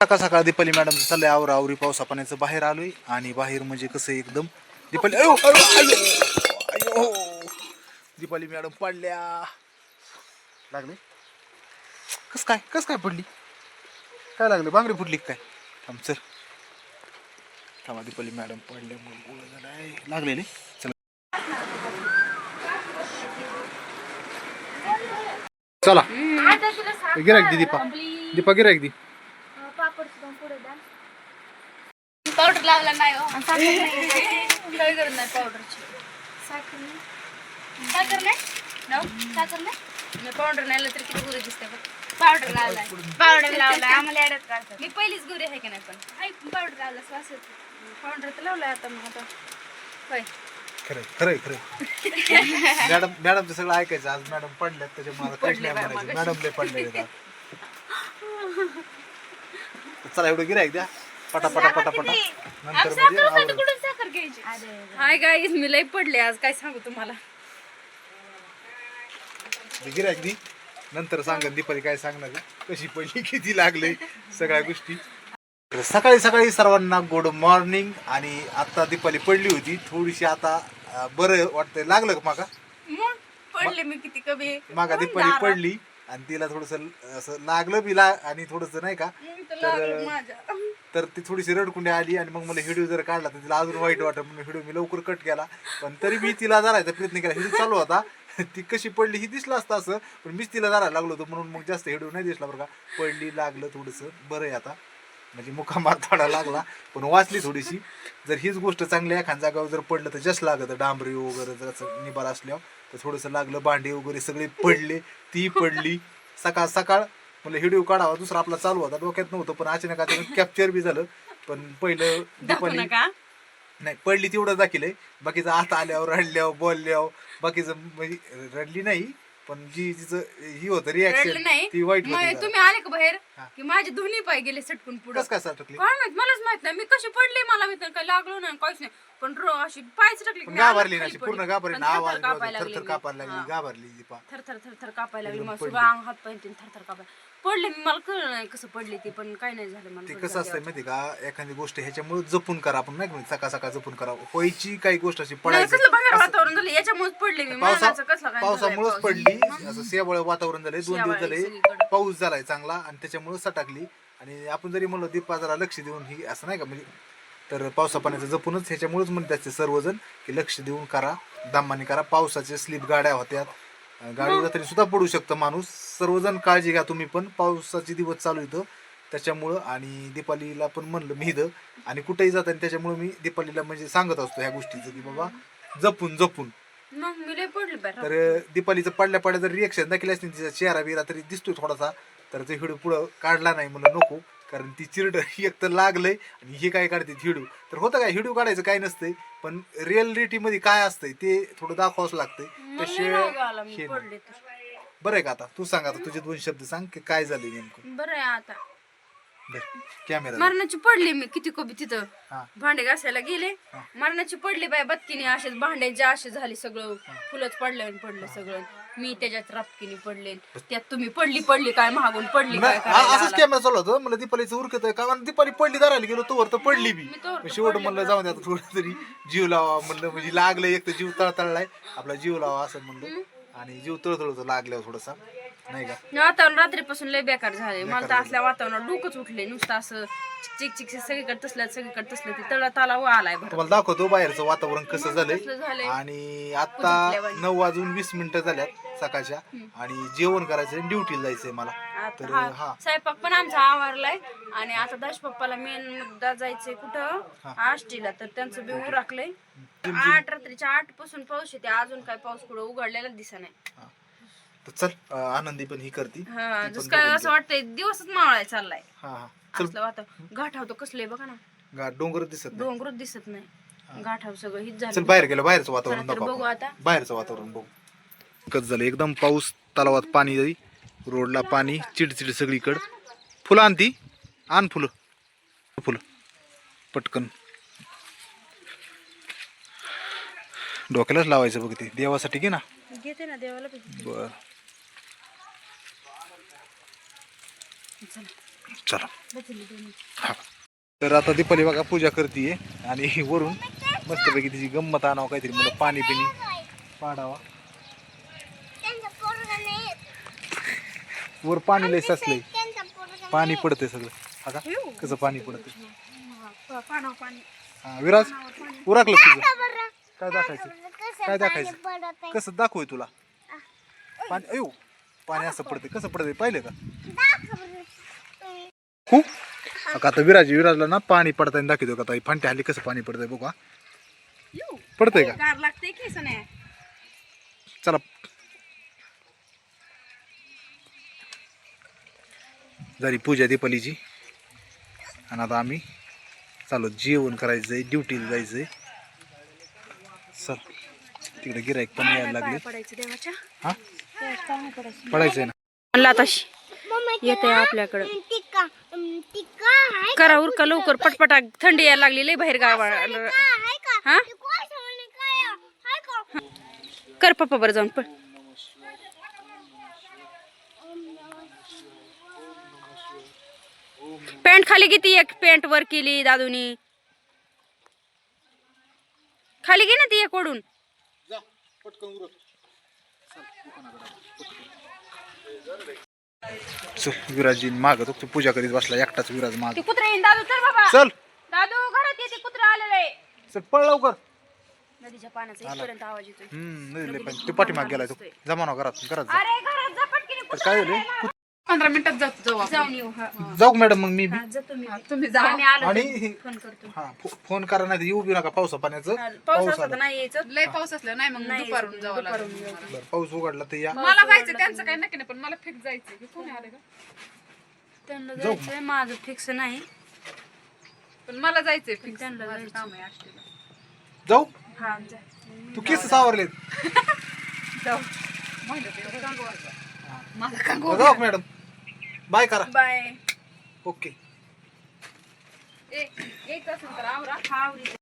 सकाळ सकाळ दीपाली मॅडम चाललंय आवर आवरी पावसा पाण्याचं बाहेर आलोय. आणि बाहेर म्हणजे कसं एकदम दीपाली अयो, अयो, अयो, अयो. दीपाली मॅडम पडल्या. लागले? कस काय कस काय पडली? काय लागलं? बांगडी फुटली का काय? थांब चल थांबा दीपाली मॅडम पडल्या लागलेले चला. चला. गिरायक दी दीपा. दीपा गिरायक दी. पावडर लावला नाही हो. काय करत नाही. पावडरची साखर नाही. साखर नाही? No? साखर नाही? पावडर नाही लावलं तर किती गुरे दिसते पावडर लावलाय. पावडर लावलाय. आम्हाला ऍडच काढतात मी पहिलीच गुरे आहे की नाही पण. हाय पावडर लावला श्वास पावडर तर लावलाय आता मग आता. होय. खरंय खरंय खरंय. मॅडम मॅडमचं सगळं ऐकायचं. आज मॅडम पडल्यात त्याच्यामुळे काहीच नाही म्हणायचं. मॅडमले पडले चला एवढं गिरायक द्या. पटा पटा पटा पटा नंतर म्हणजे आवडेल. कुठून साखर घ्यायची? हाय गाईज मी लई पडले आज काय सांगू तुम्हाला? गिरायक दी. नंतर सांगा दीपाली काय सांगणार कशी पडली किती लागले सगळ्या गोष्टी. तर सकाळी सकाळी सर्वांना गुड मॉर्निंग आणि आता दीपाली पडली होती. थोडीशी आता अं, बरं वाटतंय. लागलं का माका मग पडले मी किती कमी? मागा दीपाली पडली. आणि तिला थोडस असं लागलं बी ला आणि थोडस नाही का तर तर ती थोडीशी रडकुंडी आली आणि मग मला व्हिडिओ जर काढला तर तिला अजून वाईट वाटत म्हणून व्हिडिओ मी लवकर कट केला. पण तरी मी तिला धरायचा प्रयत्न केला. व्हिडिओ चालू होता. ती कशी पडली ही दिसलं असतं असं. पण मीच तिला धरायला लागलो होतो. म्हणून मग जास्त व्हिडिओ नाही दिसला बरं का. पडली लागलं थोडंसं. बरं आहे आता. म्हणजे मुखामार थोडा लागला. पण वाचली थोडीशी. जर हीच गोष्ट चांगली एखाद्या जागावर जर पडलं तर जस्ट लागत. डांबरी वगैरे जर असं निबार असल्यावर. तर थोडंसं लागलं भांडी वगैरे सगळे पडले ती पडली. सकाळ सकाळ म्हणलं व्हिडिओ काढावा दुसरा आपला चालू होता डोक्यात नव्हतं पण अचानक अचानक कॅप्चर बी झालं. पण पहिलं नका. नाही पडली तेवढं दाखिलंय बाकीचं आता आल्यावर रडल्यावर बोलल्यावर बाकीचं म्हणजे रडली नाही पण जी तिचं ही होतं रिॲक्शन नाही. ती वाईट मग तुम्ही आले का बाहेर. की माझे दोन्ही पाय गेले सटकून पुढे. कस काय सटकली काय माहीत मलाच माहीत नाही. मी कशी पडले मला मी काही लागलो नाही काहीच नाही. पण रो अशी पायच टाकली पण घाबरली ना अशी पूर्ण घाबरली ना आवाज कापायला थर थर कापायला लागली घाबरली दीपा थर थर थर थर कापायला लागली. मग. सगळं अंग हात पाय थर थर कापायला पडले मी मला कळलं नाही कसं पडली ती पण काही नाही झालं. मला ते कसं असतं माहिती का? एखादी गोष्ट ह्याच्यामुळे जपून करा आपण नाही का? म्हणजे सकाळ सकाळ जपून करा. व्हायची काही गोष्ट अशी नाही, पडायची. कसलं बाहेर वातावरण झालं? याच्यामुळेच पडले मी. पावसा कसलं काय पावसामुळेच पडली. असं सेवळ वातावरण झालंय. दोन दिवस शेवाळी झाले सगळीकडं. पाऊस झालाय चांगला आणि त्याच्यामुळे सटाकली. आणि आपण जरी म्हणलो दीपा जरा लक्ष देऊन ही असं नाही का? म्हणजे तर पावसा पाण्याचं जपूनच ह्याच्यामुळेच म्हणतात ते सर्वजण की लक्ष देऊन करा दमाने करा. पावसाचे स्लीप गाड्या होत्यात. अं, गाडीवर तरी सुद्धा पडू शकतं माणूस. सर्वजण काळजी घ्या तुम्ही पण. पावसाचे दिवस चालू इथं त्याच्यामुळं आणि दीपालीला पण म्हणलं मी इथं. आणि कुठेही जात आणि त्याच्यामुळं मी दीपालीला म्हणजे सांगत असतो ह्या गोष्टीचं की बाबा जपून जपून. तर दीपालीचं पडल्या पडल्या जर रिएक्शन दाखल असते तिचा चेहरा बिरा तरी दिसतोय थोडासा. तर ते व्हिडिओ पुढं काढला नाही म्हणलं नको कारण ती चिरड एक तर लागलंय आणि हे काय काढते व्हिडिओ तर होतं काय व्हिडिओ काढायचं काय नसतंय पण रिअलिटी मध्ये काय असतंय ते थोडं दाखवावंच लागतंय. मी हे नाही. बरं आहे का आता? तू सांग आता तुझे दोन शब्द सांग की काय झाले नेमकं? बरं आहे आता. कॅमेरा मरणाची पडली मी किती कमी तिथं? हा. भांडे घासायला गेले. मरणाची पडली बाय बत्कीने असेच भांड्यांचे असे झाले सगळं. फुलंच पडलं आणि पडलं सगळं. मी त्याच्यात रापकीने पडले. त्यात तुम्ही पडली पडली काय महागून पडली काय करायला असंच आला? कॅमेरा चालू होतं मला दीपालीचं उरकत आहे का दीपाली पडली धरायला गेलो तोवर तर पडली बी. मी तोवर तर पण शेवट पडली म्हणलं जाऊन दे आता थोडं तरी जीव लावा म्हणलं म्हणजे लागलं एक तर जीव तळतळलाय. आपला जीव लावा असं म्हणलं. आणि जीव तळतळ लागल्यावर थोडासा. नाही का? वातावरण रात्रीपासून लय बेकार झाले मला तर असल्या वातावरणात डोकंच उठले नुसतं असं चिक चिक सगळीकडे तसलं सगळीकडे तसलं ते तळात आला व आलाय बरं. तुम्हाला दाखवतो बाहेरचं वातावरण कसं झालंय. कसलं झालंय? आणि आता नऊ वाजून वीस मिनिटं झाल्यात सकाळच्या. आणि जेवण करायचं ड्युटीला जायचंय मला. आता तर हा हा. स्वयंपाक पण आमचा आवरलाय. आणि आता दश पप्पाला मेन मुद्दा जायचंय कुठं? आष्टीला. तर त्यांचं बी उराकलंय. आठ रात्रीच्या आठपासून पाऊस येते अजून काय पाऊस कुठं उघडलेला दिसा नाही. तर चल अं, आनंदी पण ही करती. हा जसं काय असं वाटतंय दिवसच मावळाय चाललाय. हा हा. असलं तर कसले बघा ना. गा- डोंगर दिसत नाही. डोंगरच दिसत नाही. घाटाव सगळं हीच चल झालं बाहेर गेलं बाहेरचं वातावरण चला तर दाखव बघू आपण. आता. बाहेरचं वातावरण बघू. झालं एकदम पाऊस तलावात पाणी जाई रोडला पाणी चिडचिड सगळीकडं. फुलं आणती आण फुलं. फुलं. पटकन. डोक्यालाच लावायचं बघ ते. देवासाठी घे ना. घेते ना देवाला. बर. चला. हा. तर आता दीपाली बघा पूजा करते आणि वरून मस्तपैकी तिची गंमत आणावं काहीतरी मला पाणी पिणी पाडावा. वर पाणी लय ससलंय पाणी पडतंय सगळं. हा का कसं पाणी पडतंय. हा विराज उराकलं तुझं. काय दाखायचं काय दाखायचं कसं दाखवय तुला? पाणी अयो पाणी असं पडतंय. कसं पडतंय? पाहिलं का? खूप आता विराज विराजला ना पाणी पडताना दाखवतो का ताई? फांट्या हल्ली कसं पाणी पडतंय बघा पडतंय का? गार लागते की सने चला. झाली पूजा दीपालीची. आणि आता आम्ही चालू जेवण करायचंय ड्युटीला जायचंय. चल तिकडे गिराईक पण यायला लागले. पडायचं हा? पडायचंय ना. म्हणला आताशी येते आपल्याकडं. करा उरका लवकर पटपटा थंडी यायला लागली लय बाहेर गाव हा? कर पप्पा बरं जाऊन पण पॅन्ट खाली किती एक पॅन्ट वर केली दादूनी. खाली घे ना ती एक ओढून. विराजी माग तो पूजा करीत बसला एकटाच विराज माग. ती कुत्रा येईन दादू चल बाबा. चल. दादू घरात येते कुत्रा आलेलं आहे. चल पळ लवकर. नदीच्या पाण्याचा इथपर्यंत आवाज येतोय. हम्म नदीला पण. ते पाठीमाग गेलाय तो जमा ना घरात घरात जा. अरे घरात जा पटकीने. तर काय झालं? पंधरा मिनिटात जातो जाऊ आपण. जाऊन येऊ हा. जाऊ का मॅडम मग मी? बी हा, तुम्ही तुम्ही जा. आम्ही आलो आणि फोन करतो. हा फो- फोन करा नाही येऊ बी नका पावसा पाण्याचं. हा, पाऊस पाऊस असला तर आला. नाही यायचं. लय पाऊस असला नाही मग नाही दुपारून जावं लागेल. बरं पाऊस उघडला तर या. मला जायचं त्यांचं काही नक्की नाही पण मला फिक्स जायचं की कोणी आले का? त्यांना. जायचंय माझं फिक्स नाही. पण मला जायचंय फिक्स त्यांना माझं जायचं. काम आहे आष्टीला. जाऊ. हा जा. तू केस सावरलेत. जाऊ. माझं ते एवढं कांगो आहे. माझं कांगो जाऊ मॅडम? बाय करा. बाय. ओके. ए- यायचं असेल तर आवरा. हा आवडीचं.